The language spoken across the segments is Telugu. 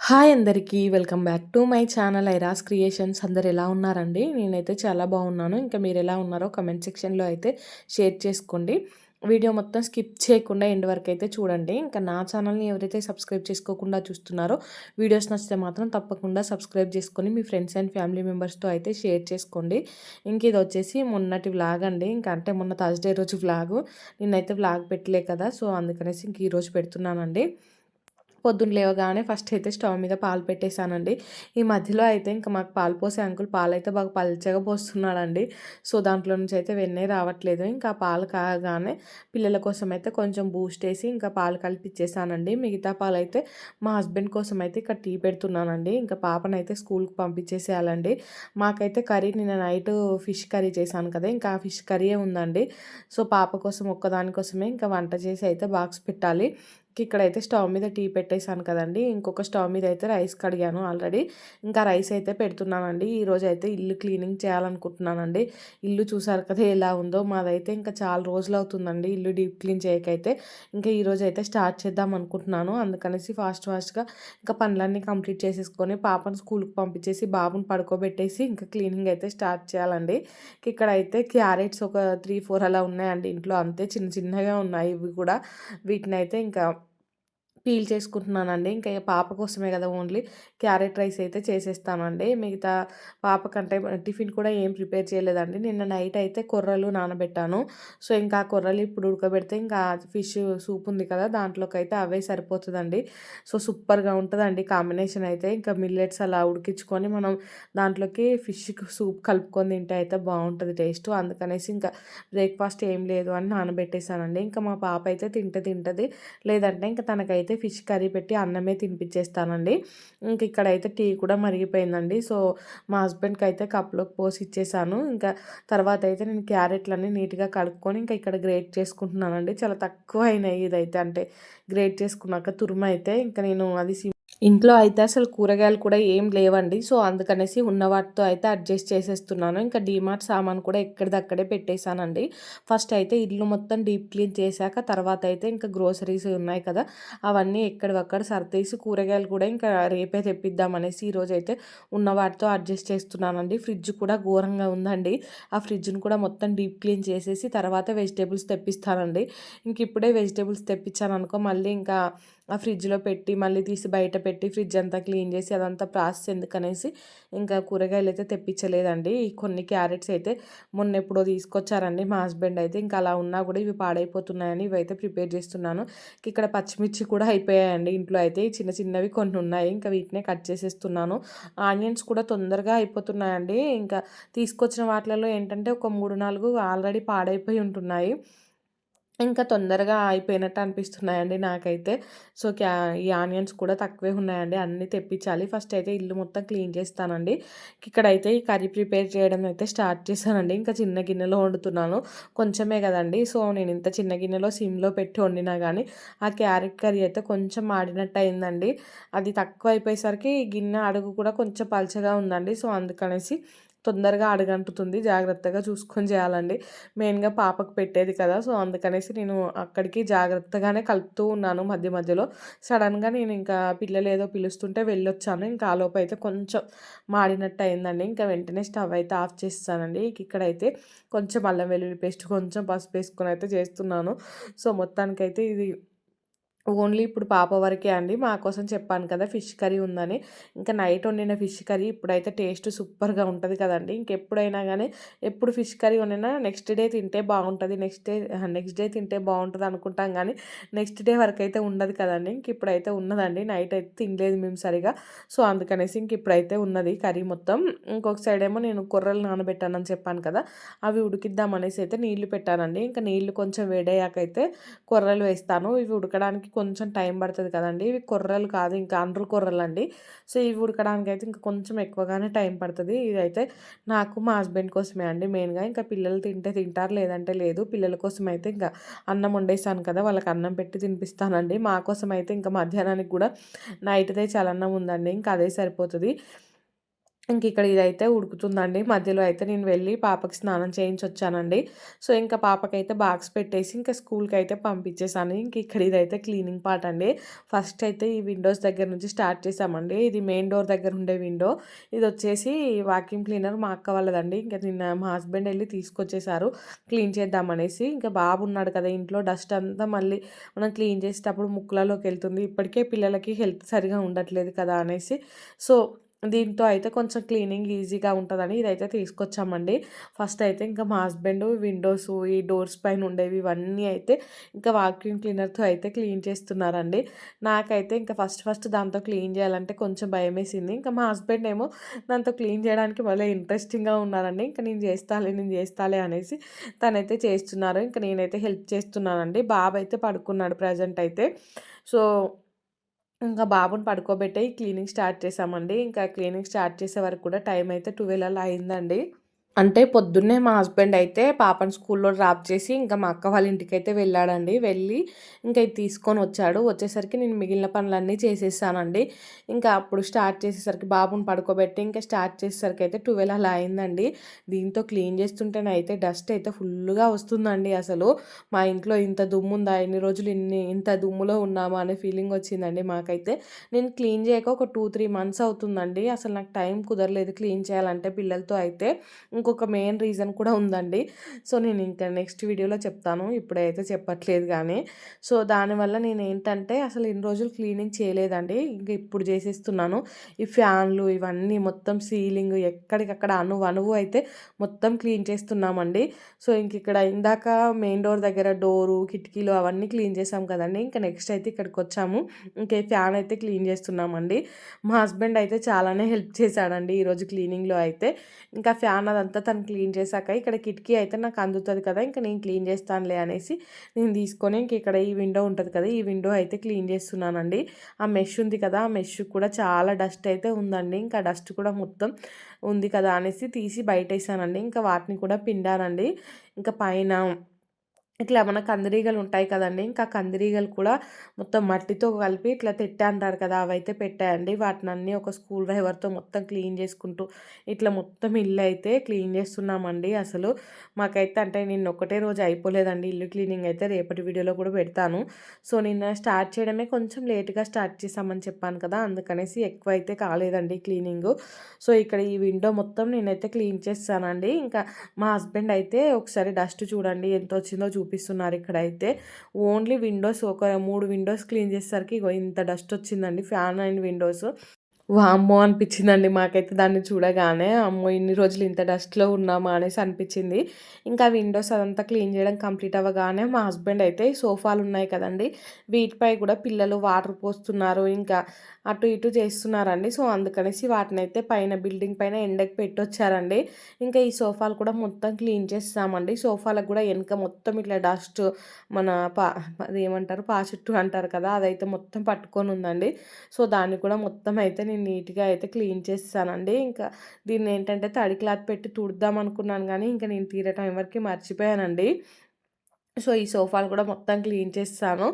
హాయ్ అందరికీ welcome back to my channel Iras creations. అందరు ఎలా ఉన్నారండి? నేనైతే చాలా బాగున్నాను. ఇంకా మీరు ఎలా ఉన్నారో కమెంట్ సెక్షన్లో అయితే షేర్ చేసుకోండి. వీడియో మొత్తం స్కిప్ చేయకుండా ఎండ్ వరకు అయితే చూడండి. ఇంకా నా ఛానల్ని ఎవరైతే సబ్స్క్రైబ్ చేసుకోకుండా చూస్తున్నారో వీడియోస్ నచ్చితే మాత్రం తప్పకుండా సబ్స్క్రైబ్ చేసుకొని మీ ఫ్రెండ్స్ అండ్ ఫ్యామిలీ మెంబర్స్తో అయితే షేర్ చేసుకోండి. ఇంక ఇది వచ్చేసి మొన్నటి వ్లాగ్ అండి. ఇంకా అంటే మొన్న థర్స్డే రోజు వ్లాగు. నిన్నైతే వ్లాగ్ పెట్టలే కదా సో అందుకనేసి ఇంక ఈరోజు పెడుతున్నానండి. పొద్దున్న లేవగానే ఫస్ట్ అయితే స్టవ్ మీద పాలు పెట్టేశానండి. ఈ మధ్యలో అయితే ఇంకా మాకు పాలు పోసే అంకుల్ పాలు అయితే బాగా పల్చగా పోస్తున్నాడండి. సో దాంట్లో నుంచి అయితే వెన్నే రావట్లేదు. ఇంకా పాలు కాగానే పిల్లల కోసం అయితే కొంచెం బూస్ట్ వేసి ఇంకా పాలు కలిపిచ్చేసానండి మిగతా పాలు అయితే మా హస్బెండ్ కోసం అయితే ఇక్కడ టీ పెడుతున్నానండి. ఇంకా పాపనైతే స్కూల్కి పంపించేసేయాలండి. మాకైతే కర్రీ నిన్న నైట్ ఫిష్ కర్రీ చేశాను కదా ఇంకా ఆ ఫిష్ కర్రీయే ఉందండి. సో పాప కోసం ఒక్కదానికోసమే ఇంకా వంట చేసి అయితే బాక్స్ పెట్టాలి. ఇక్కడైతే స్టవ్ మీద టీ పెట్టేశాను కదండి. ఇంకొక స్టవ్ మీద అయితే రైస్ కడిగాను ఆల్రెడీ. ఇంకా రైస్ అయితే పెడుతున్నానండి. ఈరోజు అయితే ఇల్లు క్లీనింగ్ చేయాలనుకుంటున్నానండి. ఇల్లు చూసారు కదా ఎలా ఉందో. మాదైతే ఇంకా చాలా రోజులు అవుతుందండి ఇల్లు డీప్ క్లీన్ చేయకైతే. ఇంకా ఈరోజు అయితే స్టార్ట్ చేద్దాం అనుకుంటున్నాను. అందుకనేసి ఫాస్ట్ ఫాస్ట్గా ఇంకా పనులన్నీ కంప్లీట్ చేసేసుకొని పాపను స్కూల్కి పంపించేసి బాబుని పడుకోబెట్టేసి ఇంకా క్లీనింగ్ అయితే స్టార్ట్ చేయాలండి. ఇక్కడ అయితే క్యారెట్స్ ఒక త్రీ ఫోర్ అలా ఉన్నాయండి ఇంట్లో. అంతే చిన్న చిన్నగా ఉన్నాయి ఇవి కూడా. వీటిని అయితే ఇంకా పీల్ చేసుకుంటున్నానండి. ఇంకా పాప కోసమే కదా ఓన్లీ. క్యారెట్ రైస్ అయితే చేసేస్తానండి. మిగతా పాపకంటే టిఫిన్ కూడా ఏం ప్రిపేర్ చేయలేదండి. నిన్న నైట్ అయితే కొర్రలు నానబెట్టాను. సో ఇంకా కొర్రలు ఇప్పుడు ఉడకబెడితే ఇంకా ఫిష్ సూప్ ఉంది కదా దాంట్లోకి అయితే అవే సరిపోతుందండి. సో సూపర్గా ఉంటుందండి కాంబినేషన్ అయితే. ఇంకా మిల్లెట్స్ అలా ఉడికించుకొని మనం దాంట్లోకి ఫిష్ సూప్ కలుపుకొని తింటే అయితే బాగుంటుంది టేస్ట్. అందుకనేసి ఇంకా బ్రేక్ఫాస్ట్ ఏం లేదు అని నానబెట్టేశానండి. ఇంకా మా పాప అయితే తింటే తింటుంది. లేదంటే ఇంకా తనకైతే అయితే ఫిష్ కర్రీ పెట్టి అన్నమే తినిపించేస్తానండి ఇంక ఇక్కడైతే టీ కూడా మరిగిపోయిందండి. సో మా హస్బెండ్కి అయితే కప్లోకి పోసి ఇచ్చేసాను. ఇంకా తర్వాత అయితే నేను క్యారెట్లన్నీ నీట్గా కడుక్కొని ఇంకా ఇక్కడ గ్రేట్ చేసుకుంటున్నానండి. చాలా తక్కువ అయినాయి ఇదైతే. అంటే గ్రేట్ చేసుకున్నాక తురుమ అయితే ఇంకా నేను అది ఇంట్లో అయితే అసలు కూరగాయలు కూడా ఏం లేవండి. సో అందుకనేసి ఉన్న వాటితో అయితే అడ్జస్ట్ చేసేస్తున్నాను. ఇంకా డీమార్ట్ సామాన్ కూడా ఎక్కడిదక్కడే పెట్టేశానండి. ఫస్ట్ అయితే ఇల్లు మొత్తం డీప్ క్లీన్ చేశాక తర్వాత అయితే ఇంకా గ్రోసరీస్ ఉన్నాయి కదా అవన్నీ ఎక్కడివక్కడ సర్దేసి కూరగాయలు కూడా ఇంకా రేపే తెప్పిద్దామనేసి ఈరోజు అయితే ఉన్న వాటితో అడ్జస్ట్ చేస్తున్నానండి. ఫ్రిడ్జ్ కూడా ఘోరంగా ఉందండి. ఆ ఫ్రిడ్జ్ని కూడా మొత్తం డీప్ క్లీన్ చేసేసి తర్వాత వెజిటేబుల్స్ తెప్పిస్తానండి. ఇంక ఇప్పుడే వెజిటేబుల్స్ తెప్పించాను అనుకో మళ్ళీ ఇంకా ఆ ఫ్రిడ్జ్లో పెట్టి మళ్ళీ తీసి బయట పెట్టి ఫ్రిడ్జ్ అంతా క్లీన్ చేసి అదంతా ప్రాసెస్ ఎందుకనేసి ఇంకా కూరగాయలు అయితే తెప్పించలేదండి. కొన్ని క్యారెట్స్ అయితే మొన్న ఎప్పుడో తీసుకొచ్చారండి మా హస్బెండ్ అయితే. ఇంకా అలా ఉన్నా కూడా ఇవి పాడైపోతున్నాయని ఇవైతే ప్రిపేర్ చేస్తున్నాను. ఇక్కడ పచ్చిమిర్చి కూడా అయిపోయాయండి ఇంట్లో అయితే. చిన్న చిన్నవి కొన్ని ఉన్నాయి. ఇంకా వీటినే కట్ చేసేస్తున్నాను. ఆనియన్స్ కూడా తొందరగా అయిపోతున్నాయండి. ఇంకా తీసుకొచ్చిన వాటిలలో ఏంటంటే ఒక మూడు నాలుగు ఆల్రెడీ పాడైపోయి ఉంటున్నాయి. ఇంకా తొందరగా అయిపోయినట్టు అనిపిస్తున్నాయండి నాకైతే. సో క్యా ఈ ఆనియన్స్ కూడా తక్కువే ఉన్నాయండి. అన్నీ తెప్పించాలి. ఫస్ట్ అయితే ఇల్లు మొత్తం క్లీన్ చేస్తానండి. ఇక్కడైతే ఈ కర్రీ ప్రిపేర్ చేయడం అయితే స్టార్ట్ చేశానండి. ఇంకా చిన్న గిన్నెలో వండుతున్నాను. కొంచెమే కదండి. సో నేను ఇంత చిన్న గిన్నెలో సిమ్లో పెట్టి వండినా కానీ ఆ క్యారెట్ కర్రీ అయితే కొంచెం ఆడినట్టు అయిందండి అది తక్కువ అయిపోయేసరికి గిన్నె అడుగు కూడా కొంచెం పలచగా ఉందండి. సో అందుకనేసి తొందరగా అడగంటుతుంది. జాగ్రత్తగా చూసుకొని చేయాలండి. మెయిన్గా పాపకు పెట్టేది కదా. సో అందుకనేసి నేను అక్కడికి జాగ్రత్తగానే కలుపుతూ ఉన్నాను మధ్య మధ్యలో. సడన్గా నేను ఇంకా పిల్లలు ఏదో పిలుస్తుంటే వెళ్ళొచ్చాను. ఇంకా ఆలోపు అయితే కొంచెం మాడినట్టు అయిందండి. ఇంకా వెంటనే స్టవ్ అయితే ఆఫ్ చేస్తానండి. ఇక్కడైతే కొంచెం అల్లం వెల్లుల్లి పేస్ట్ కొంచెం పసుపు వేసుకొని అయితే చేస్తున్నాను. సో మొత్తానికైతే ఇది ఓన్లీ ఇప్పుడు పాప వరకే అండి. మా కోసం చెప్పాను కదా ఫిష్ కర్రీ ఉందని. ఇంకా నైట్ వండిన ఫిష్ కర్రీ ఇప్పుడైతే టేస్ట్ సూపర్గా ఉంటుంది కదండి. ఇంకెప్పుడైనా కానీ ఎప్పుడు ఫిష్ కర్రీ వండినా నెక్స్ట్ డే తింటే బాగుంటుంది నెక్స్ట్ డే నెక్స్ట్ డే తింటే బాగుంటుంది అనుకుంటాం కానీ నెక్స్ట్ డే వరకు అయితే ఉండదు కదండి. ఇంక ఇప్పుడైతే ఉన్నదండి. నైట్ అయితే తినలేదు మేము సరిగా. సో అందుకనేసి ఇంక ఇప్పుడైతే ఉన్నది కర్రీ మొత్తం. ఇంకొక సైడ్ ఏమో నేను కొర్రలు నానబెట్టానని చెప్పాను కదా అవి ఉడికిద్దాం అనేసి అయితే నీళ్ళు పెట్టానండి. ఇంకా నీళ్ళు కొంచెం వేడయ్యాకైతే కొర్రలు వేస్తాను. ఇవి ఉడకడానికి కొంచెం టైం పడుతుంది కదండి. ఇవి కొర్రలు కాదు ఇంకా అండ్రు కొర్రలు అండి సో ఇవి ఉడకడానికి అయితే ఇంకా కొంచెం ఎక్కువగానే టైం పడుతుంది. ఇదైతే నాకు మా హస్బెండ్ కోసమే అండి మెయిన్గా. ఇంకా పిల్లలు తింటే తింటారు లేదంటే లేదు. పిల్లల కోసం అయితే ఇంకా అన్నం వండేసాను కదా వాళ్ళకి అన్నం పెట్టి తినిపిస్తానండి. మా కోసం అయితే ఇంకా మధ్యాహ్నానికి కూడా నైట్దే చలన్నం ఉందండి. ఇంకా అదే సరిపోతుంది. ఇంక ఇక్కడ ఇదైతే ఉడుకుతుందండి. మధ్యలో అయితే నేను వెళ్ళి పాపకి స్నానం చేయించి వచ్చానండి సో ఇంకా పాపకైతే బాక్స్ పెట్టేసి ఇంకా స్కూల్కి అయితే పంపించేసాను ఇంక ఇక్కడ ఇదైతే క్లీనింగ్ పార్ట్ అండి. ఫస్ట్ అయితే ఈ విండోస్ దగ్గర నుంచి స్టార్ట్ చేసామండి ఇది మెయిన్ డోర్ దగ్గర ఉండే విండో. ఇది వచ్చేసి వాక్యూమ్ క్లీనర్ మా అక్క వాళ్ళదండి. ఇంకా నిన్న మా హస్బెండ్ వెళ్ళి తీసుకొచ్చేసారు క్లీన్ చేద్దామనేసి ఇంకా బాబు ఉన్నాడు కదా ఇంట్లో. డస్ట్ అంతా మళ్ళీ మనం క్లీన్ చేసేటప్పుడు ముక్కులలోకి వెళ్తుంది. ఇప్పటికే పిల్లలకి హెల్త్ సరిగా ఉండట్లేదు కదా అనేసి. సో దీంతో అయితే కొంచెం క్లీనింగ్ ఈజీగా ఉంటుందని ఇదైతే తీసుకొచ్చామండి. ఫస్ట్ అయితే ఇంకా మా హస్బెండ్ విండోస్ ఈ డోర్స్ పైన ఉండేవి ఇవన్నీ అయితే ఇంకా వాక్యూమ్ క్లీనర్తో అయితే క్లీన్ చేస్తున్నారండి. నాకైతే ఇంకా ఫస్ట్ ఫస్ట్ దాంతో క్లీన్ చేయాలంటే కొంచెం భయం వేసింది ఇంకా మా హస్బెండ్ ఏమో దాంతో క్లీన్ చేయడానికి మళ్ళీ ఇంట్రెస్టింగ్గా ఉన్నారండి. ఇంకా నేను చేస్తాలే నేను చేస్తాలే అనేసి తనైతే చేస్తున్నారు. ఇంకా నేనైతే హెల్ప్ చేస్తున్నానండి. బాబు అయితే పడుకున్నాడు ప్రజెంట్ అయితే. సో ఇంకా బాబుని పడుకోబెట్టి క్లీనింగ్ స్టార్ట్ చేసామండి ఇంకా క్లీనింగ్ స్టార్ట్ చేసే వరకు కూడా టైం అయితే ట్వెల్వ్ అలా అయిందండి. అంటే పొద్దున్నే మా హస్బెండ్ అయితే పాపని స్కూల్లో డ్రాప్ చేసి ఇంకా మా అక్క వాళ్ళ ఇంటికి అయితే వెళ్ళాడండి. వెళ్ళి ఇంకా ఇది తీసుకొని వచ్చాడు. వచ్చేసరికి నేను మిగిలిన పనులన్నీ చేసేసానండి. ఇంకా అప్పుడు స్టార్ట్ చేసేసరికి బాబుని పడుకోబెట్టి ఇంకా స్టార్ట్ చేసేసరికి అయితే ట్వెల్వ్ అలా అయిందండి. దీంతో క్లీన్ చేస్తుంటేనే అయితే డస్ట్ అయితే ఫుల్గా వస్తుందండి అసలు. మా ఇంట్లో ఇంత దుమ్ము ఉందా? ఎన్ని రోజులు ఇన్ని ఇంత దుమ్ములో ఉన్నామా? అనే ఫీలింగ్ వచ్చిందండి మాకైతే. నేను క్లీన్ చేయక ఒక టూ త్రీ మంత్స్ అవుతుందండి. అసలు నాకు టైం కుదరలేదు క్లీన్ చేయాలంటే పిల్లలతో అయితే. ఇంకొక మెయిన్ రీజన్ కూడా ఉందండి. సో నేను ఇంకా నెక్స్ట్ వీడియోలో చెప్తాను. ఇప్పుడైతే చెప్పట్లేదు కానీ. సో దానివల్ల నేను ఏంటంటే అసలు ఇన్ని రోజులు క్లీనింగ్ చేయలేదండి. ఇంకా ఇప్పుడు చేసేస్తున్నాను. ఈ ఫ్యాన్లు ఇవన్నీ మొత్తం సీలింగ్ ఎక్కడికక్కడ అణువు అణువు అయితే మొత్తం క్లీన్ చేస్తున్నామండి. సో ఇంక ఇక్కడ ఇందాక మెయిన్ డోర్ దగ్గర డోరు కిటికీలు అవన్నీ క్లీన్ చేసాం కదండి. ఇంకా నెక్స్ట్ అయితే ఇక్కడికి వచ్చాము. ఇంకే ఫ్యాన్ అయితే క్లీన్ చేస్తున్నామండి. మా హస్బెండ్ అయితే చాలానే హెల్ప్ చేశాడండి ఈరోజు క్లీనింగ్లో అయితే. ఇంకా ఫ్యాన్ అదంతా అంతా తను క్లీన్ చేశాక ఇక్కడ కిటికీ అయితే నాకు అందుతుంది కదా ఇంకా నేను క్లీన్ చేస్తానులే అనేసి నేను తీసుకొని ఇంక ఇక్కడ ఈ విండో ఉంటుంది కదా ఈ విండో అయితే క్లీన్ చేస్తున్నానండి. ఆ మెష్ ఉంది కదా ఆ మెష్ కూడా చాలా డస్ట్ అయితే ఉందండి ఇంకా డస్ట్ కూడా మొత్తం ఉంది కదా అనేసి తీసి బయట వేసానండి ఇంకా వాటిని కూడా పిండానండి. ఇంకా పైన ఇట్లా మన కందిరీగలు ఉంటాయి కదండి. ఇంకా కందిరీగలు కూడా మొత్తం మట్టితో కలిపి ఇట్లా తెట్టా అంటారు కదా అవైతే పెట్టాయండి. వాటిని అన్నీ ఒక స్కూల్ డ్రైవర్తో మొత్తం క్లీన్ చేసుకుంటూ ఇట్లా మొత్తం ఇల్లు అయితే క్లీన్ చేస్తున్నామండి అసలు. మాకైతే అంటే నిన్న ఒకటే రోజు అయిపోలేదండి ఇల్లు క్లీనింగ్ అయితే రేపటి వీడియోలో కూడా పెడతాను. సో నిన్న స్టార్ట్ చేయడమే కొంచెం లేట్గా స్టార్ట్ చేసామని చెప్పాను కదా అందుకనేసి ఎక్కువ అయితే కాలేదండి క్లీనింగ్. సో ఇక్కడ ఈ విండో మొత్తం నేనైతే క్లీన్ చేస్తానండి. ఇంకా మా హస్బెండ్ అయితే ఒకసారి డస్ట్ చూడండి ఎంత వచ్చిందో చూపిస్తున్నారు ఇక్కడ అయితే ఓన్లీ విండోస్ ఒక మూడు విండోస్ క్లీన్ చేసేసరికి ఇంత డస్ట్ వచ్చిందండి. Fan and windows. వామ్మో అనిపించిందండి మాకైతే దాన్ని చూడగానే. అమ్మో ఇన్ని రోజులు ఇంత డస్ట్లో ఉన్నామా అనేసి అనిపించింది. ఇంకా విండోస్ అదంతా క్లీన్ చేయడం కంప్లీట్ అవ్వగానే మా హస్బెండ్ అయితే సోఫాలు ఉన్నాయి కదండి. వీటిపై కూడా పిల్లలు వాటర్ పోస్తున్నారు ఇంకా అటు ఇటు చేస్తున్నారండి. సో అందుకనేసి వాటిని అయితే పైన బిల్డింగ్ పైన ఎండకి పెట్టొచ్చారండి. ఇంకా ఈ సోఫాలు కూడా మొత్తం క్లీన్ చేస్తామండి. సోఫాలకు కూడా వెనక మొత్తం ఇట్లా డస్ట్ మన పా అది ఏమంటారు? పాచుట్టు అంటారు కదా అదైతే మొత్తం పట్టుకొని ఉందండి. సో దాన్ని కూడా మొత్తం అయితే నేను నీట్గా అయితే క్లీన్ చేస్తానండి ఇంకా దీన్ని ఏంటంటే తడి క్లాత్ పెట్టి తుడుద్దాం అనుకున్నాను కానీ ఇంకా నేను తీరే టైం వరకు మర్చిపోయానండి. సో ఈ సోఫాలు కూడా మొత్తం క్లీన్ చేస్తాను.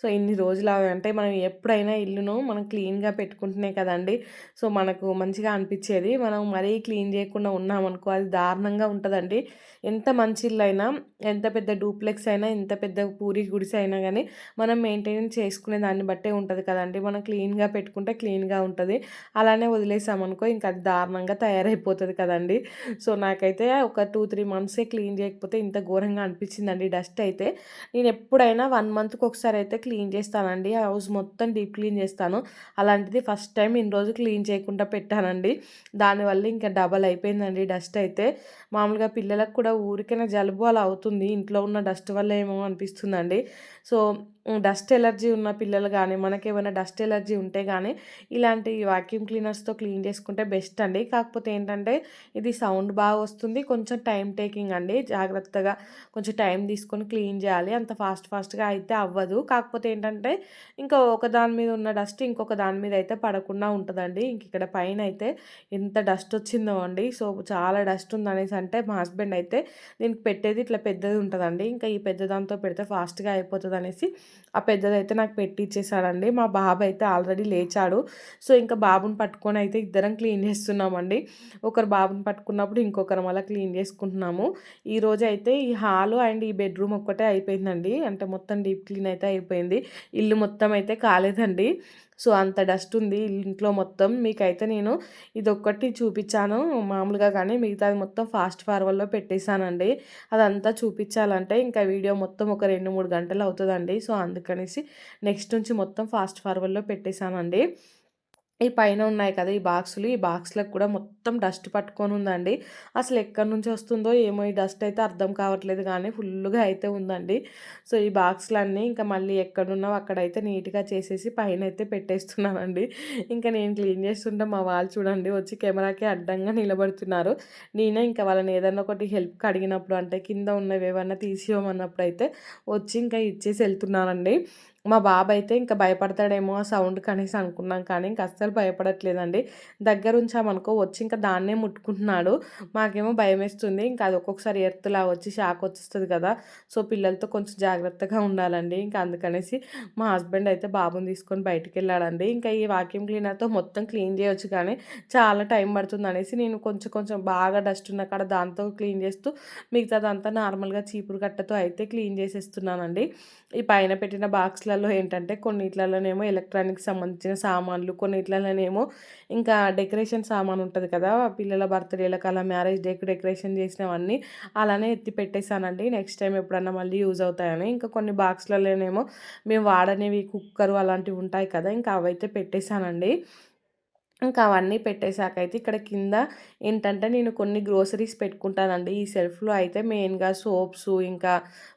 సో ఇన్ని రోజులు అంటే మనం ఎప్పుడైనా ఇల్లును మనం క్లీన్గా పెట్టుకుంటున్నాయి కదండి. సో మనకు మంచిగా అనిపించేది మనం మరీ క్లీన్ చేయకుండా ఉన్నామనుకో అది దారుణంగా ఉంటుందండి. ఎంత మంచి ఇల్లు అయినా ఎంత పెద్ద డూప్లెక్స్ అయినా ఎంత పెద్ద పూరి గుడిసె అయినా కానీ మనం మెయింటైన్ చేసుకునే దాన్ని బట్టే ఉంటుంది కదండి. మనం క్లీన్గా పెట్టుకుంటే క్లీన్గా ఉంటుంది. అలానే వదిలేసామనుకో ఇంకా అది దారుణంగా తయారైపోతుంది కదండి. సో నాకైతే ఒక టూ త్రీ మంత్సే క్లీన్ చేయకపోతే ఇంత ఘోరంగా అనిపించిందండి డస్ట్ అయితే నేను ఎప్పుడైనా వన్ మంత్కి ఒకసారి అయితే క్లీన్ చేస్తానండి. హౌస్ మొత్తం డీప్ క్లీన్ చేస్తాను. అలాంటిది ఫస్ట్ టైం ఇన్ని రోజు క్లీన్ చేయకుండా పెట్టానండి. దానివల్ల ఇంకా డబల్ అయిపోయిందండి డస్ట్ అయితే. మామూలుగా పిల్లలకు కూడా ఊరికైనా జలుబు అలా అవుతుంది. ఇంట్లో ఉన్న డస్ట్ వల్ల ఏమో అనిపిస్తుందండి. సో డస్ట్ ఎలర్జీ ఉన్న పిల్లలు కానీ మనకి ఏమైనా డస్ట్ ఎలర్జీ ఉంటే కానీ ఇలాంటి వాక్యూమ్ క్లీనర్స్తో క్లీన్ చేసుకుంటే బెస్ట్ అండి. కాకపోతే ఏంటంటే ఇది సౌండ్ బాగా వస్తుంది. కొంచెం టైం టేకింగ్ అండి. జాగ్రత్తగా కొంచెం టైం తీసుకొని క్లీన్ చేయాలి. అంత ఫాస్ట్ ఫాస్ట్గా అయితే అవ్వదు. కాకపోతే ఏంటంటే ఇంకా ఒక దాని మీద ఉన్న డస్ట్ ఇంకొక దాని మీద అయితే పడకుండా ఉంటుందండి. ఇంక ఇక్కడ పైన అయితే ఎంత డస్ట్ వచ్చిందో అండి. సో చాలా డస్ట్ ఉందనేసి అంటే మా హస్బెండ్ అయితే దీనికి పెట్టేది ఇట్లా పెద్దది ఉంటుందండి. ఇంకా ఈ పెద్ద దాంతో పెడితే ఫాస్ట్గా అయిపోతుంది అనేసి ఆ పెద్దదైతే నాకు పెట్టి ఇచ్చేసాడండి మా బాబు అయితే ఆల్రెడీ లేచాడు. సో ఇంకా బాబుని పట్టుకొని అయితే ఇద్దరం క్లీన్ చేస్తున్నామండి. ఒకరు బాబుని పట్టుకున్నప్పుడు ఇంకొకరు మళ్ళీ క్లీన్ చేసుకుంటున్నాము. ఈరోజు అయితే ఈ హాలు అండ్ ఈ బెడ్రూమ్ ఒక్కటే అయిపోయిందండి. అంటే మొత్తం డీప్ క్లీన్ అయితే అయిపోయింది. ఇల్లు మొత్తం అయితే కాలేదండి. సో అంత డస్ట్ ఉంది ఇంట్లో మొత్తం. మీకైతే నేను ఇది ఒక్కటి చూపించాను మామూలుగా కానీ మిగతాది మొత్తం ఫాస్ట్ ఫార్వర్డ్లో పెట్టేశానండి. అదంతా చూపించాలంటే ఇంకా వీడియో మొత్తం ఒక రెండు మూడు గంటలు అవుతుందండి సో అందుకనేసి నెక్స్ట్ నుంచి మొత్తం ఫాస్ట్ ఫార్వర్డ్లో పెట్టేశానండి. ఈ పైన ఉన్నాయి కదా ఈ బాక్సులు. ఈ బాక్స్లకు కూడా మొత్తం డస్ట్ పట్టుకొని ఉందండి. అసలు ఎక్కడి నుంచి వస్తుందో ఏమో ఈ డస్ట్ అయితే అర్థం కావట్లేదు కానీ ఫుల్గా అయితే ఉందండి. సో ఈ బాక్స్లన్నీ ఇంకా మళ్ళీ ఎక్కడున్నావు అక్కడైతే నీట్గా చేసేసి పైన అయితే పెట్టేస్తున్నానండి. ఇంకా నేను క్లీన్ చేస్తుంటే మా వాళ్ళు చూడండి వచ్చి కెమెరాకి అడ్డంగా నిలబడుతున్నారు. నేనే ఇంకా వాళ్ళని ఏదైనా ఒకటి హెల్ప్ అడిగినప్పుడు అంటే కింద ఉన్నవి ఏమన్నా తీసివ్వమన్నప్పుడు అయితే వచ్చి ఇంకా ఇచ్చేసి వెళ్తున్నానండి. మా బాబు అయితే ఇంకా భయపడతాడేమో ఆ సౌండ్ కనేసి అనుకున్నాం కానీ ఇంకా అస్సలు భయపడట్లేదండి. దగ్గర ఉంచామనుకో వచ్చి ఇంకా దాన్నే ముట్టుకుంటున్నాడు. మాకేమో భయం వేస్తుంది ఇంకా అది ఒక్కొక్కసారి ఎర్త్లా వచ్చి షాక్ వచ్చేస్తుంది కదా. సో పిల్లలతో కొంచెం జాగ్రత్తగా ఉండాలండి. ఇంకా అందుకనేసి మా హస్బెండ్ అయితే బాబుని తీసుకొని బయటికి వెళ్ళాడండి ఇంకా ఈ వాక్యూమ్ క్లీనర్తో మొత్తం క్లీన్ చేయొచ్చు కానీ చాలా టైం పడుతుంది అనేసి నేను కొంచెం కొంచెం బాగా డస్ట్ ఉన్న కాడ దాంతో క్లీన్ చేస్తూ మిగతాదంతా నార్మల్గా చీపురు కట్టతో అయితే క్లీన్ చేసేస్తున్నానండి. ఈ పైన పెట్టిన బాక్స్లో బాక్స్లలో ఏంటంటే కొన్నిట్లలోనేమో ఎలక్ట్రానిక్ సంబంధించిన సామాన్లు కొన్నిట్లలోనేమో ఇంకా డెకరేషన్ సామాన్ ఉంటుంది కదా పిల్లల బర్త్డేలకు అలా మ్యారేజ్ డేకి డెకరేషన్ చేసినవన్నీ అలానే ఎత్తి పెట్టేశానండి. నెక్స్ట్ టైం ఎప్పుడన్నా మళ్ళీ యూజ్ అవుతాయని. ఇంకా కొన్ని బాక్స్లలోనేమో మేము వాడనేవి కుక్కరు అలాంటివి ఉంటాయి కదా ఇంకా అవైతే పెట్టేశానండి. ఇంకా అవన్నీ పెట్టేశాక అయితే ఇక్కడ కింద ఏంటంటే నేను కొన్ని గ్రోసరీస్ పెట్టుకుంటానండి. ఈ సెల్ఫ్లో అయితే మెయిన్గా సోప్స్ ఇంకా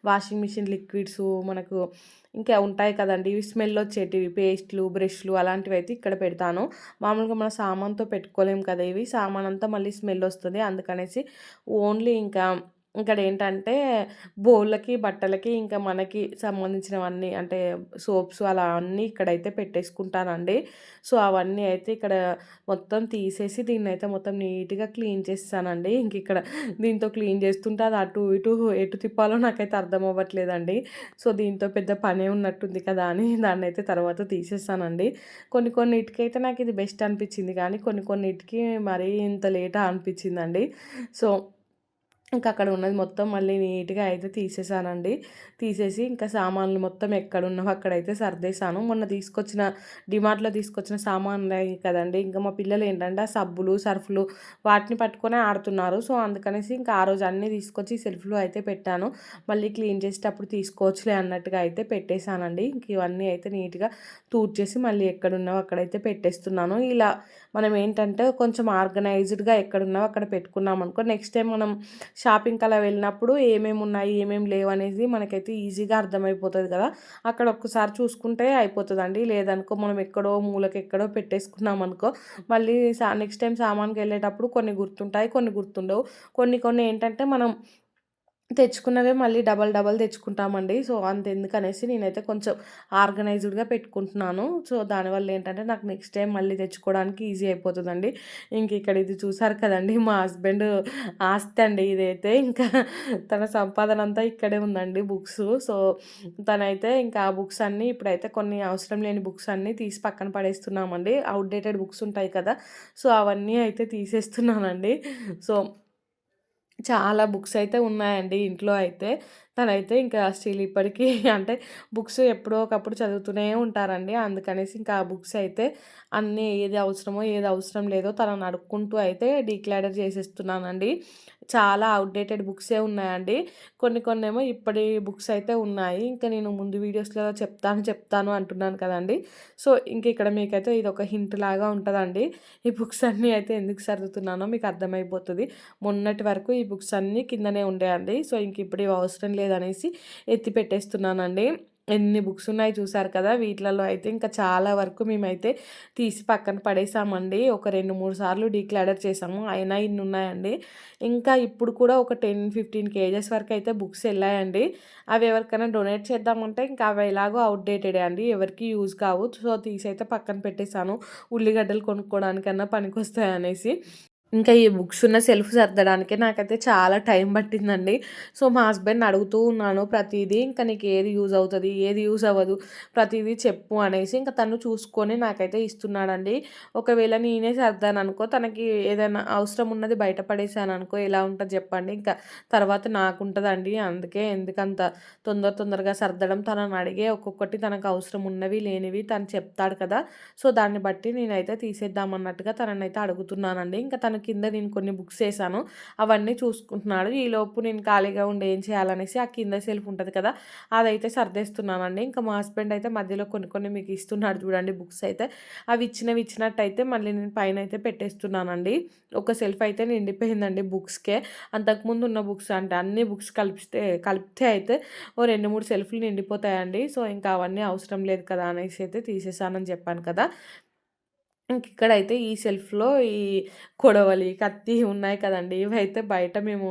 వాషింగ్ మిషన్ లిక్విడ్స్ మనకు ఇంకా ఉంటాయి కదండి. ఇవి స్మెల్ వచ్చేటివి పేస్ట్లు బ్రష్లు అలాంటివి అయితే ఇక్కడ పెడతాను. మామూలుగా మన సామాన్తో పెట్టుకోలేము కదా ఇవి. సామాన్ అంతా మళ్ళీ స్మెల్ వస్తుంది. అందుకనేసి ఓన్లీ ఇంకా ఇక్కడ ఏంటంటే బోళ్ళకి బట్టలకి ఇంకా మనకి సంబంధించినవన్నీ అంటే సోప్స్ అలా అన్నీ ఇక్కడైతే పెట్టేసుకుంటానండి. సో అవన్నీ అయితే ఇక్కడ మొత్తం తీసేసి దీన్ని అయితే మొత్తం నీట్గా క్లీన్ చేస్తానండి ఇంక ఇక్కడ దీంతో క్లీన్ చేస్తుంటే అది అటు ఇటు ఎటు తిప్పాలో నాకైతే అర్థం అవ్వట్లేదండి సో దీంతో పెద్ద పనే ఉన్నట్టుంది కదా అని దాన్ని అయితే తర్వాత తీసేస్తానండి కొన్ని కొన్నిటికి అయితే నాకు ఇది బెస్ట్ అనిపించింది కానీ కొన్ని కొన్నిటికి మరీ ఇంత లేటా అనిపించిందండి సో ఇంకా అక్కడ ఉన్నది మొత్తం మళ్ళీ నీట్గా అయితే తీసేసానండి. తీసేసి ఇంకా సామాన్లు మొత్తం ఎక్కడ ఉన్నావో అక్కడైతే సర్దేశాను. మొన్న తీసుకొచ్చిన డిమార్ట్లో తీసుకొచ్చిన సామాన్లు కదండి ఇంకా మా పిల్లలు ఏంటంటే ఆ సబ్బులు సర్ఫ్లు వాటిని పట్టుకొని ఆడుతున్నారు. సో అందుకనేసి ఇంకా ఆ రోజు అన్నీ తీసుకొచ్చి సెల్ఫ్లో అయితే పెట్టాను. మళ్ళీ క్లీన్ చేసేటప్పుడు తీసుకోవచ్చులే అన్నట్టుగా అయితే పెట్టేశానండి. ఇంక ఇవన్నీ అయితే నీట్గా తూర్చేసి మళ్ళీ ఎక్కడున్నావో అక్కడైతే పెట్టేస్తున్నాను. ఇలా మనం ఏంటంటే కొంచెం ఆర్గనైజ్డ్గా ఎక్కడున్నావో అక్కడ పెట్టుకున్నాం అనుకో నెక్స్ట్ టైం మనం షాపింగ్కి అలా వెళ్ళినప్పుడు ఏమేమి ఉన్నాయి ఏమేమి లేవు అనేది మనకైతే ఈజీగా అర్థమైపోతుంది కదా. అక్కడ ఒక్కసారి చూసుకుంటే అయిపోతుందండి. లేదనుకో మనం ఎక్కడో మూలకి ఎక్కడో పెట్టేసుకున్నాం అనుకో మళ్ళీ సా నెక్స్ట్ టైం సామాన్కి వెళ్ళేటప్పుడు కొన్ని గుర్తుంటాయి కొన్ని గుర్తుండవు. కొన్ని కొన్ని ఏంటంటే మనం తెచ్చుకున్నవే మళ్ళీ డబల్ డబల్ తెచ్చుకుంటామండి. సో అంత ఎందుకనేసి నేనైతే కొంచెం ఆర్గనైజ్డ్గా పెట్టుకుంటున్నాను. సో దానివల్ల ఏంటంటే నాకు నెక్స్ట్ టైం మళ్ళీ తెచ్చుకోవడానికి ఈజీ అయిపోతుందండి. ఇంక ఇక్కడ ఇది చూసారు కదండి మా హస్బెండ్ ఆస్తి అండి ఇదైతే. ఇంకా తన సంపాదన అంతా ఇక్కడే ఉందండి బుక్స్. సో తనైతే ఇంకా ఆ బుక్స్ అన్నీ ఇప్పుడైతే కొన్ని అవసరం లేని బుక్స్ అన్నీ తీసి పక్కన పడేస్తున్నామండి. అవుట్డేటెడ్ బుక్స్ ఉంటాయి కదా సో అవన్నీ అయితే తీసేస్తున్నానండి. సో చాలా బుక్స్ అయితే ఉన్నాయండి ఇంట్లో అయితే. తనైతే ఇంకా స్టిల్ ఇప్పటికీ అంటే బుక్స్ ఎప్పుడో ఒకప్పుడు చదువుతూనే ఉంటారండి. అందుకనేసి ఇంకా ఆ బుక్స్ అయితే అన్నీ ఏది అవసరమో ఏది అవసరం లేదో తనని అడుక్కుంటూ అయితే డీక్లాడర్ చేసేస్తున్నానండి. చాలా అవుట్డేటెడ్ బుక్సే ఉన్నాయండి. కొన్ని కొన్ని ఏమో ఇప్పటి బుక్స్ అయితే ఉన్నాయి. ఇంకా నేను ముందు వీడియోస్లో చెప్తాను చెప్తాను అంటున్నాను కదండి. సో ఇంక ఇక్కడ మీకైతే ఇది ఒక హింట్ లాగా ఉంటుందండి. ఈ బుక్స్ అన్నీ అయితే ఎందుకు సర్దుతున్నానో మీకు అర్థమైపోతుంది. మొన్నటి వరకు ఈ బుక్స్ అన్నీ కిందనే ఉండేయండి. సో ఇంక ఇప్పుడు అవసరం లేదనేసి ఎత్తి పెట్టేస్తున్నానండి ఎన్ని బుక్స్ ఉన్నాయి చూసారు కదా వీటిలలో అయితే ఇంకా చాలా వరకు మేమైతే తీసి పక్కన పడేసామండి. ఒక రెండు మూడు సార్లు డీక్లాడర్ చేసాము. అయినా ఇన్ని ఉన్నాయండి. ఇంకా ఇప్పుడు కూడా ఒక టెన్ ఫిఫ్టీన్ కేజెస్ వరకు అయితే బుక్స్ వెళ్ళాయండి. అవి ఎవరికైనా డొనేట్ చేద్దామంటే ఇంకా అవి ఎలాగో అవుట్డేటెడ్ అండి. ఎవరికి యూజ్ కావు. సో తీసి అయితే పక్కన పెట్టేశాను. ఉల్లిగడ్డలు కొనుక్కోవడానికన్నా పనికొస్తాయి అనేసి ఇంకా ఈ బుక్స్ ఉన్న సెల్ఫ్ సర్దడానికే నాకైతే చాలా టైం పట్టిందండి. సో మా హస్బెండ్ అడుగుతూ ఉన్నాను ప్రతిదీ ఇంకా నీకు ఏది యూజ్ అవుతుంది ఏది యూజ్ అవ్వదు ప్రతిదీ చెప్పు అనేసి. ఇంకా తను చూసుకొని నాకైతే ఇస్తున్నాడండి. ఒకవేళ నేనే సర్దాను అనుకో తనకి ఏదైనా అవసరం ఉన్నది బయటపడేసాను అనుకో ఎలా ఉంటుంది చెప్పండి. ఇంకా తర్వాత నాకు ఉంటుందండి అందుకే ఎందుకంత తొందర తొందరగా సర్దడం తనని అడిగే ఒక్కొక్కటి తనకు అవసరం ఉన్నవి లేనివి తను చెప్తాడు కదా. సో దాన్ని బట్టి నేనైతే తీసేద్దామన్నట్టుగా తననైతే అడుగుతున్నానండి. ఇంకా తను కింద నేను కొన్ని బుక్స్ వేసాను. అవన్నీ చూసుకుంటున్నాడు. ఈలోపు నేను ఖాళీగా ఉండి ఏం చేయాలనేసి ఆ కింద సెల్ఫ్ ఉంటుంది కదా అదైతే సర్దేస్తున్నానండి. ఇంకా మా హస్బెండ్ అయితే మధ్యలో కొన్ని కొన్ని మీకు ఇస్తున్నాడు చూడండి బుక్స్ అయితే. అవి ఇచ్చినవి ఇచ్చినట్టయితే మళ్ళీ నేను పైన అయితే పెట్టేస్తున్నానండి. ఒక సెల్ఫ్ అయితే నిండిపోయిందండి బుక్స్కే. అంతకుముందు ఉన్న బుక్స్ అంటే అన్ని బుక్స్ కలిపితే కలిపితే అయితే ఓ రెండు మూడు సెల్ఫ్లు నిండిపోతాయండి. సో ఇంకా అవన్నీ అవసరం లేదు కదా అనేసి అయితే తీసేసానని చెప్పాను కదా. ఇంక ఇక్కడైతే ఈ సెల్ఫ్‌లో ఈ కొడవలి, కత్తి ఉన్నాయి కదండీ! ఇవైతే బయట మేము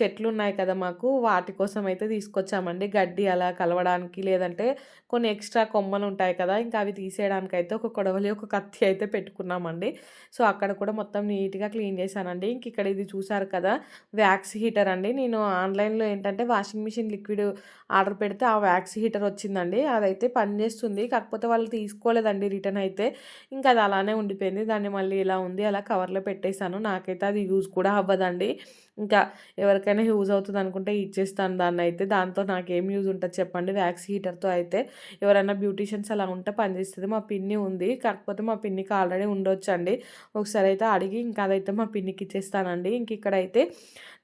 చెట్లు ఉన్నాయి కదా మాకు వాటి కోసం అయితే తీసుకొచ్చామండి. గడ్డి అలా కలవడానికి లేదంటే కొన్ని ఎక్స్ట్రా కొమ్మలు ఉంటాయి కదా! ఇంకా అవి తీసేయడానికి అయితే ఒక కొడవలి, ఒక కత్తి అయితే పెట్టుకున్నామండి. సో, అక్కడ కూడా మొత్తం నీట్‌గా క్లీన్ చేశానండి. ఇంక ఇక్కడ ఇది చూసారు కదా! వ్యాక్స్ హీటర్ అండి. నేను ఆన్‌లైన్‌లో ఏంటంటే వాషింగ్ మిషన్ లిక్విడ్ ఆర్డర్ పెడితే ఆ వ్యాక్స్ హీటర్ వచ్చిందండి. అదైతే పనిచేస్తుంది. కాకపోతే వాళ్ళు తీసుకోలేదండి రిటర్న్ అయితే. ఇంకా అది అలానే ఉండిపోయింది. దాన్ని మళ్ళీ ఇలా ఉంది అలా కవర్‌లో పెట్టేసాను. నాకైతే అది యూజ్ కూడా అవ్వదండి. ఇంకా ఎవరికైనా యూజ్ అవుతుంది అనుకుంటే ఇచ్చేస్తాను దాన్ని అయితే దాంతో నాకేం యూజ్ ఉంటుంది చెప్పండి. వ్యాక్స్ హీటర్తో అయితే ఎవరైనా బ్యూటీషియన్స్ అలా ఉంటే పనిచేస్తుంది మా పిన్ని ఉంది. కాకపోతే మా పిన్నికి ఆల్రెడీ ఉండొచ్చండి. ఒకసారి అయితే అడిగి ఇంకా అదైతే మా పిన్నికి ఇచ్చేస్తానండి. ఇంక ఇక్కడైతే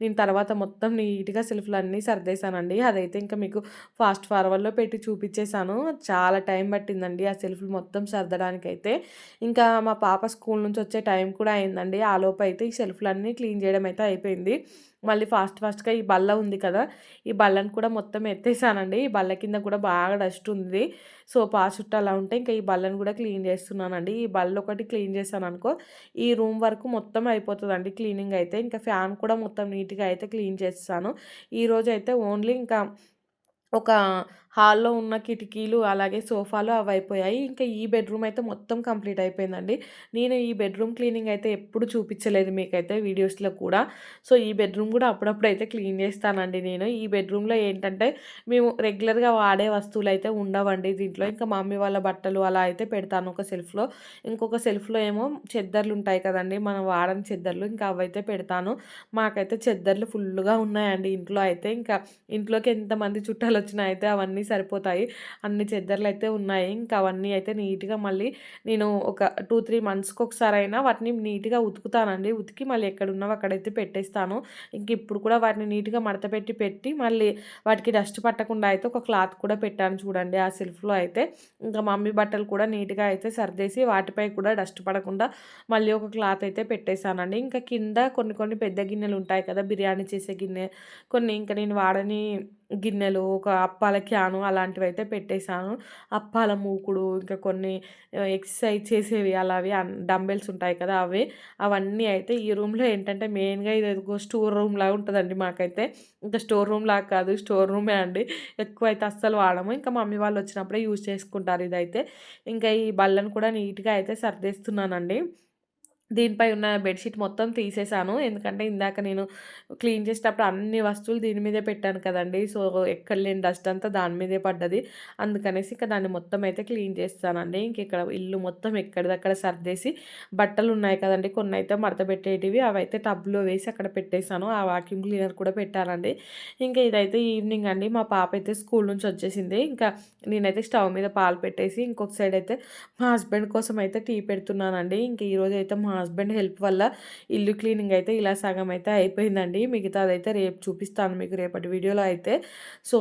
నేను తర్వాత మొత్తం నీట్గా సెల్ఫ్లు అన్నీ సర్దేశానండి. అదైతే ఇంకా మీకు ఫాస్ట్ ఫార్వర్డ్లో పెట్టి చూపించేశాను చాలా టైం పట్టిందండి ఆ సెల్ఫ్లు మొత్తం సర్దడానికి అయితే ఇంకా మా పాప స్కూల్ నుంచి వచ్చే టైం కూడా అయిందండి. ఆ లోపు అయితే ఈ సెల్ఫ్లు అన్నీ క్లీన్ చేయడం అయితే అయిపోయింది. మళ్ళీ ఫాస్ట్ ఫాస్ట్గా ఈ బల్ల ఉంది కదా ఈ బల్లను కూడా మొత్తం ఎత్తేసానండి. ఈ బల్ల కింద కూడా బాగా డస్ట్ ఉంది. సో పా చుట్టూ అలా ఉంటే ఇంకా ఈ బల్లను కూడా క్లీన్ చేస్తున్నానండి. ఈ బల్ల ఒకటి క్లీన్ చేశాను అనుకో ఈ రూమ్ వరకు మొత్తం అయిపోతుందండి క్లీనింగ్ అయితే. ఇంకా ఫ్యాన్ కూడా మొత్తం నీట్గా అయితే క్లీన్ చేస్తాను. ఈరోజు అయితే ఓన్లీ ఇంకా ఒక హాల్లో ఉన్న కిటికీలు అలాగే సోఫాలు అవి అయిపోయాయి ఇంకా ఈ బెడ్రూమ్ అయితే మొత్తం కంప్లీట్ అయిపోయిందండి. నేను ఈ బెడ్రూమ్ క్లీనింగ్ అయితే ఎప్పుడు చూపించలేదు మీకైతే వీడియోస్లో కూడా. సో ఈ బెడ్రూమ్ కూడా అప్పుడప్పుడు అయితే క్లీన్ చేస్తానండి నేను. ఈ బెడ్రూమ్లో ఏంటంటే మేము రెగ్యులర్గా వాడే వస్తువులు అయితే ఉండవండి దీంట్లో. ఇంకా మమ్మీ వాళ్ళ బట్టలు అలా అయితే పెడతాను ఒక సెల్ఫ్లో. ఇంకొక సెల్ఫ్లో ఏమో చెద్దర్లు ఉంటాయి కదండి మనం వాడని చెద్దర్లు ఇంకా అవైతే పెడతాను. మాకైతే చెద్దర్లు ఫుల్గా ఉన్నాయండి ఇంట్లో అయితే. ఇంకా ఇంట్లోకి ఎంతమంది చుట్టాలు వచ్చినా అయితే అవన్నీ సరిపోతాయి. అన్ని చెద్దర్లు అయితే ఉన్నాయి. ఇంకా అవన్నీ అయితే నీట్గా మళ్ళీ నేను ఒక టూ త్రీ మంత్స్కి ఒకసారి అయినా వాటిని నీట్గా ఉతుకుతానండి. ఉతికి మళ్ళీ ఎక్కడ ఉన్నావో అక్కడైతే పెట్టేస్తాను. ఇంక ఇప్పుడు కూడా వాటిని నీట్గా మడత పెట్టి పెట్టి మళ్ళీ వాటికి డస్ట్ పట్టకుండా అయితే ఒక క్లాత్ కూడా పెట్టాను చూడండి ఆ సెల్ఫ్లో అయితే. ఇంకా మమ్మీ బట్టలు కూడా నీట్గా అయితే సర్దేసి వాటిపై కూడా డస్ట్ పడకుండా మళ్ళీ ఒక క్లాత్ అయితే పెట్టేశానండి. ఇంకా కింద కొన్ని కొన్ని పెద్ద గిన్నెలు ఉంటాయి కదా బిర్యానీ చేసే గిన్నె కొన్ని ఇంకా నేను వాడని గిన్నెలు ఒక అప్పాల క్యాను అలాంటివి అయితే పెట్టేశాను. అప్పాల మూకుడు ఇంకా కొన్ని ఎక్సర్సైజ్ చేసేవి అలావి డంబెల్స్ ఉంటాయి కదా అవి. అవన్నీ అయితే ఈ రూమ్లో ఏంటంటే మెయిన్గా ఇది స్టోర్ రూమ్ లాగా ఉంటుందండి మాకైతే. ఇంకా స్టోర్ రూమ్ లాగా కాదు స్టోర్ రూమే అండి. ఎక్కువ అయితే అస్సలు వాడము. ఇంకా మమ్మీ వాళ్ళు వచ్చినప్పుడే యూజ్ చేసుకుంటారు ఇదైతే. ఇంకా ఈ బల్లను కూడా నీట్గా అయితే సర్దేస్తున్నానండి. దీనిపై ఉన్న బెడ్షీట్ మొత్తం తీసేసాను. ఎందుకంటే ఇందాక నేను క్లీన్ చేసేటప్పుడు అన్ని వస్తువులు దీని మీదే పెట్టాను కదండి. సో ఎక్కడ లేని డస్ట్ అంతా దాని మీదే పడ్డది. అందుకనేసి ఇంకా దాన్ని మొత్తం అయితే క్లీన్ చేస్తానండి. ఇంక ఇక్కడ ఇల్లు మొత్తం ఎక్కడిదక్కడ సర్దేసి బట్టలు ఉన్నాయి కదండి. కొన్ని అయితే మడత పెట్టేటివి అవి అయితే టబ్లో వేసి అక్కడ పెట్టేశాను. ఆ వాక్యూమ్ క్లీనర్ కూడా పెట్టానండి. ఇంకా ఇదైతే ఈవినింగ్ అండి. మా పాప అయితే స్కూల్ నుంచి వచ్చేసింది. ఇంకా నేనైతే స్టవ్ మీద పాలు పెట్టేసి ఇంకొక సైడ్ అయితే మా హస్బెండ్ కోసం అయితే టీ పెడుతున్నానండి. ఇంక ఈరోజు అయితే మా హస్బెండ్ హెల్ప్ వల్ల ఇల్లు క్లీనింగ్ అయితే ఇలా సగం అయితే అయిపోయిందండి. మిగతాదైతే రేపు చూపిస్తాను మీకు రేపటి వీడియోలో అయితే. సో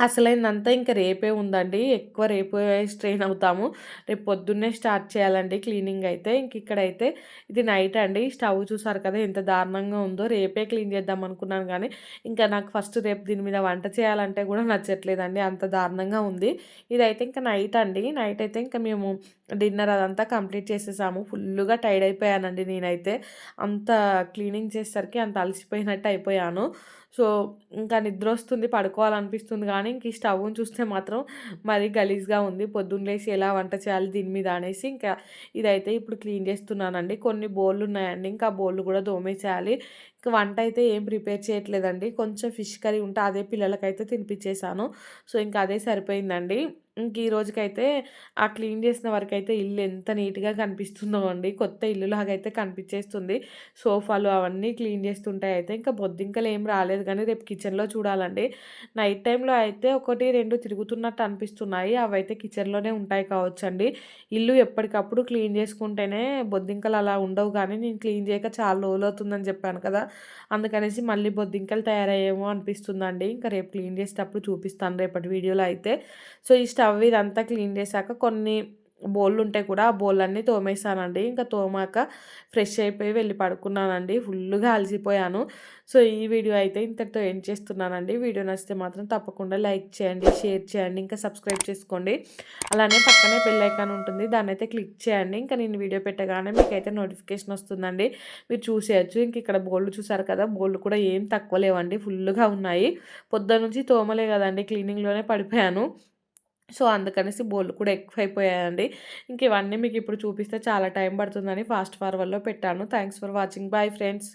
అసలైందంతా ఇంకా రేపే ఉందండి. ఎక్కువ రేపే స్ట్రెయిన్ అవుతాము. రేపు పొద్దున్నే స్టార్ట్ చేయాలండి క్లీనింగ్ అయితే. ఇంక ఇక్కడైతే ఇది నైట్ అండి. స్టవ్ చూసారు కదా ఎంత దారుణంగా ఉందో. రేపే క్లీన్ చేద్దాం అనుకున్నాను కానీ ఇంకా నాకు ఫస్ట్ రేపు దీని మీద వంట చేయాలంటే కూడా నచ్చట్లేదండి. అంత దారుణంగా ఉంది. ఇదైతే ఇంకా నైట్ అండి. నైట్ అయితే ఇంకా మేము డిన్నర్ అదంతా కంప్లీట్ చేసేసాము. ఫుల్గా టైర్డ్ అయిపోయానండి నేనైతే. అంత క్లీనింగ్ చేసేసరికి అంత అలసిపోయినట్టు అయిపోయాను. సో ఇంకా నిద్ర వస్తుంది పడుకోవాలనిపిస్తుంది కానీ ఇంక ఈ స్టవ్ని చూస్తే మాత్రం మరీ గలీజ్గా ఉంది. పొద్దున్న లేసి ఎలా వంట చేయాలి దీని మీద అనేసి ఇంకా ఇదైతే ఇప్పుడు క్లీన్ చేస్తున్నానండి. కొన్ని బోళ్ళు ఉన్నాయండి ఇంకా బోళ్ళు కూడా దోమేసేయాలి. ఇంకా వంట అయితే ఏం ప్రిపేర్ చేయట్లేదండి. కొంచెం ఫిష్ కర్రీ ఉంటే అదే పిల్లలకైతే తినిపించేశాను సో ఇంకా అదే సరిపోయిందండి. ఇంక ఈ రోజుకైతే ఆ క్లీన్ చేసిన వరకు అయితే ఇల్లు ఎంత నీట్గా కనిపిస్తుందో అండి కొత్త ఇల్లులాగా అయితే కనిపించేస్తుంది సోఫాలు అవన్నీ క్లీన్ చేస్తుంటాయి అయితే. ఇంకా బొద్దింకలు ఏం రాలేదు కానీ రేపు కిచెన్లో చూడాలండి. నైట్ టైంలో అయితే ఒకటి రెండు తిరుగుతున్నట్టు అనిపిస్తున్నాయి. అవి అయితే కిచెన్లోనే ఉంటాయి కావచ్చు అండి ఇల్లు ఎప్పటికప్పుడు క్లీన్ చేసుకుంటేనే బొద్దింకలు అలా ఉండవు కానీ నేను క్లీన్ చేయక చాలా రోజులు అవుతుందని చెప్పాను కదా! అందుకనేసి మళ్ళీ బొద్దింకలు తయారయ్యేమో అనిపిస్తుందండి. ఇంకా రేపు క్లీన్ చేసేటప్పుడు చూపిస్తాను రేపటి వీడియోలో అయితే. సో ఈ స్టవ్ ఇదంతా క్లీన్ చేశాక కొన్ని బోళ్ళు ఉంటే కూడా ఆ బోళ్ళన్నీ తోమేసానండి. ఇంకా తోమాక ఫ్రెష్ అయిపోయి వెళ్ళి పడుకున్నానండి. ఫుల్గా అలసిపోయాను. సో ఈ వీడియో అయితే ఇంతటితో ఏం చేస్తున్నానండి. వీడియో నచ్చితే మాత్రం తప్పకుండా లైక్ చేయండి షేర్ చేయండి ఇంకా సబ్స్క్రైబ్ చేసుకోండి. అలానే పక్కనే బెల్ ఉంటుంది. దాన్ని అయితే క్లిక్ చేయండి. ఇంకా నేను వీడియో పెట్టగానే మీకైతే నోటిఫికేషన్ వస్తుందండి. మీరు చూసేయచ్చు. ఇంక ఇక్కడ బోళ్ళు చూసారు కదా బోళ్ళు కూడా ఏం తక్కువ లేవండి. ఫుల్గా ఉన్నాయి. పొద్దున్న నుంచి తోమలే కదండి. క్లీనింగ్లోనే పడిపోయాను. సో అందుకనేసి బోళ్ళు కూడా ఎక్కువైపోయాయండి. ఇంక ఇవన్నీ మీకు ఇప్పుడు చూపిస్తే చాలా టైం పడుతుందని ఫాస్ట్ ఫార్వర్డ్లో పెట్టాను. Thanks for watching. Bye friends.